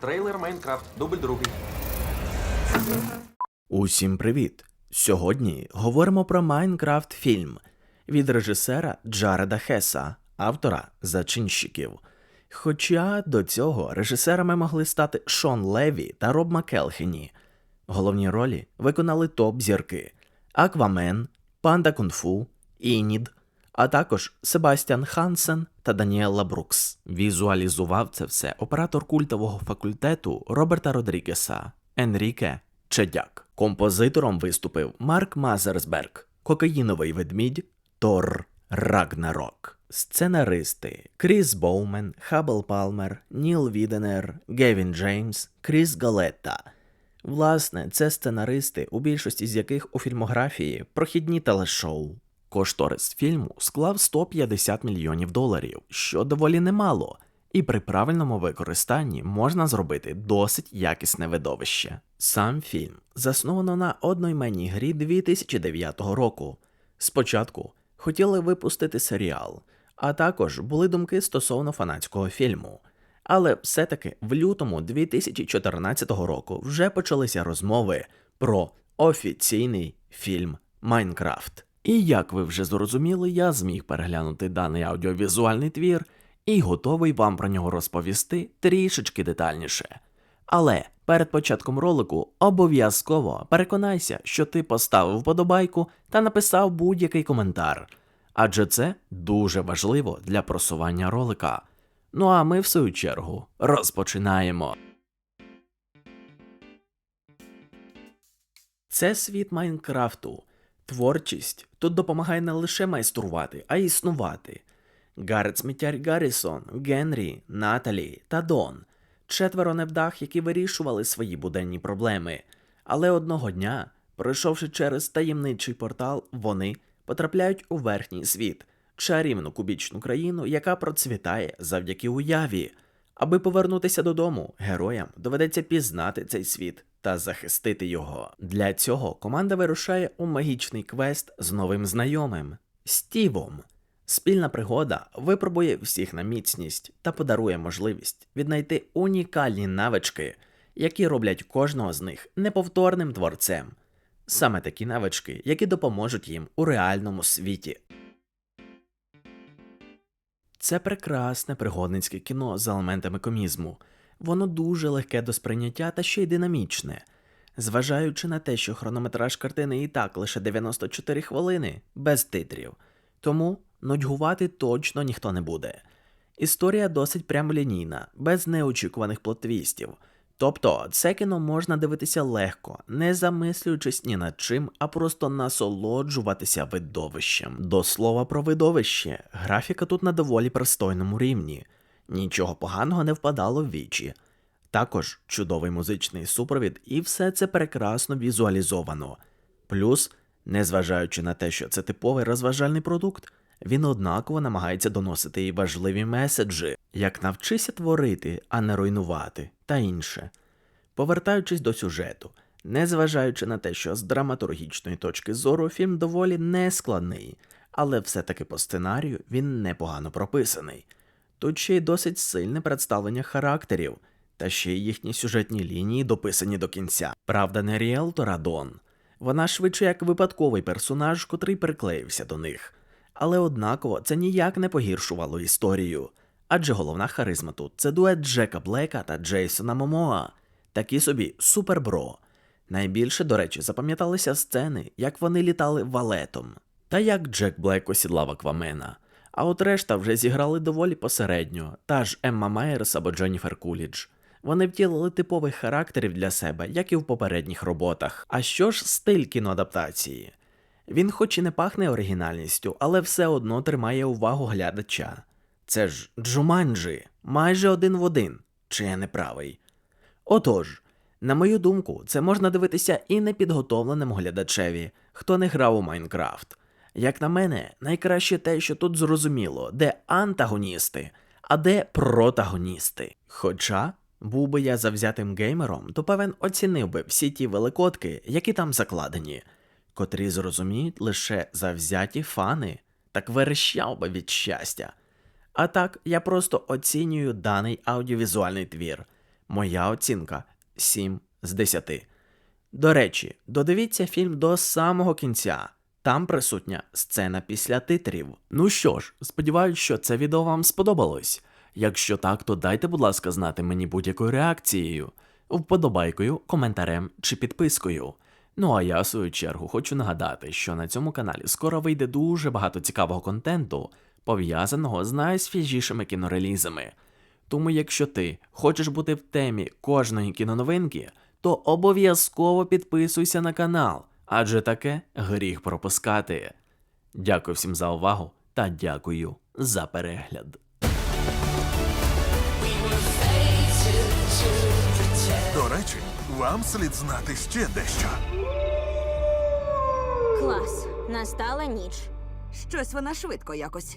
Трейлер Майнкрафт, дубль другий. Усім привіт! Сьогодні говоримо про Майнкрафт фільм від режисера Джареда Хеса, автора зачинщиків. Хоча до цього режисерами могли стати Шон Леві та Роб Макелхені. Головні ролі виконали топ-зірки Аквамен, Панда Кунг-фу, Інід, а також Себастьян Хансен та Даніела Брукс. Візуалізував це все оператор культового факультету Роберта Родрігеса Енріке Чедяк. Композитором виступив Марк Мазерсберг, Кокаїновий ведмідь, Тор Рагнарок. Сценаристи Кріс Боумен, Хабл Палмер, Ніл Віденер, Гевін Джеймс, Кріс Галетта. Власне, це сценаристи, у більшості з яких у фільмографії прохідні телешоу. Кошторис фільму склав 150 мільйонів доларів, що доволі немало, і при правильному використанні можна зробити досить якісне видовище. Сам фільм засновано на одноіменній грі 2009 року. Спочатку хотіли випустити серіал, а також були думки стосовно фанатського фільму. Але все-таки в лютому 2014 року вже почалися розмови про офіційний фільм Майнкрафт. І як ви вже зрозуміли, я зміг переглянути даний аудіовізуальний твір і готовий вам про нього розповісти трішечки детальніше. Але перед початком ролику обов'язково переконайся, що ти поставив вподобайку та написав будь-який коментар, адже це дуже важливо для просування ролика. Ну а ми, в свою чергу, розпочинаємо. Це світ Майнкрафту. Творчість тут допомагає не лише майструвати, а й існувати. Гаррет Сміттяр Гаррісон, Генрі, Наталі та Дон четверо невдах, які вирішували свої буденні проблеми. Але одного дня, пройшовши через таємничий портал, вони потрапляють у верхній світ, чарівну кубічну країну, яка процвітає завдяки уяві. Аби повернутися додому, героям доведеться пізнати цей світ та захистити його. Для цього команда вирушає у магічний квест з новим знайомим Стівом. Спільна пригода випробує всіх на міцність та подарує можливість віднайти унікальні навички, які роблять кожного з них неповторним творцем. Саме такі навички, які допоможуть їм у реальному світі. Це прекрасне пригодницьке кіно з елементами комізму. Воно дуже легке до сприйняття та ще й динамічне. Зважаючи на те, що хронометраж картини і так лише 94 хвилини без титрів, тому нудьгувати точно ніхто не буде. Історія досить прямолінійна, без неочікуваних плотвістів. Тобто це кіно можна дивитися легко, не замислюючись ні над чим, а просто насолоджуватися видовищем. До слова про видовище, графіка тут на доволі пристойному рівні, нічого поганого не впадало в вічі. Також чудовий музичний супровід, і все це прекрасно візуалізовано. Плюс, незважаючи на те, що це типовий розважальний продукт, він однаково намагається доносити і важливі меседжі, як навчися творити, а не руйнувати, та інше. Повертаючись до сюжету, незважаючи на те, що з драматургічної точки зору фільм доволі нескладний, але все-таки по сценарію він непогано прописаний. Тут ще й досить сильне представлення характерів, та ще й їхні сюжетні лінії дописані до кінця. Правда, не ріелтора Дон. Вона швидше як випадковий персонаж, котрий приклеївся до них. Але однаково це ніяк не погіршувало історію. Адже головна харизма тут це дует Джека Блека та Джейсона Момоа, такі собі супербро. Найбільше, до речі, запам'яталися сцени, як вони літали валетом, та як Джек Блек осідлав Аквамена. А от решта вже зіграли доволі посередньо, та ж Емма Майерс або Дженніфер Кулідж. Вони втілили типових характерів для себе, як і в попередніх роботах. А що ж стиль кіноадаптації? Він хоч і не пахне оригінальністю, але все одно тримає увагу глядача. Це ж Джуманджі, майже один в один, чи я не правий. Отож, на мою думку, це можна дивитися і непідготовленому глядачеві, хто не грав у Майнкрафт. Як на мене, найкраще те, що тут зрозуміло, де антагоністи, а де протагоністи. Хоча, був би я завзятим геймером, то певен оцінив би всі ті великодки, які там закладені котрі зрозуміють лише завзяті фани, так верещав би від щастя. А так, я просто оцінюю даний аудіовізуальний твір. Моя оцінка 7 з 10. До речі, додивіться фільм до самого кінця. Там присутня сцена після титрів. Ну що ж, сподіваюсь, що це відео вам сподобалось. Якщо так, то дайте, будь ласка, знати мені будь-якою реакцією, вподобайкою, коментарем чи підпискою. Ну а я, в свою чергу, хочу нагадати, що на цьому каналі скоро вийде дуже багато цікавого контенту, пов'язаного з найсвіжішими кінорелізами. Тому, якщо ти хочеш бути в темі кожної кіноновинки, то обов'язково підписуйся на канал, адже таке гріх пропускати. Дякую всім за увагу та дякую за перегляд. До речі, вам слід знати ще дещо. Клас. Настала ніч. Щось вона швидко якось.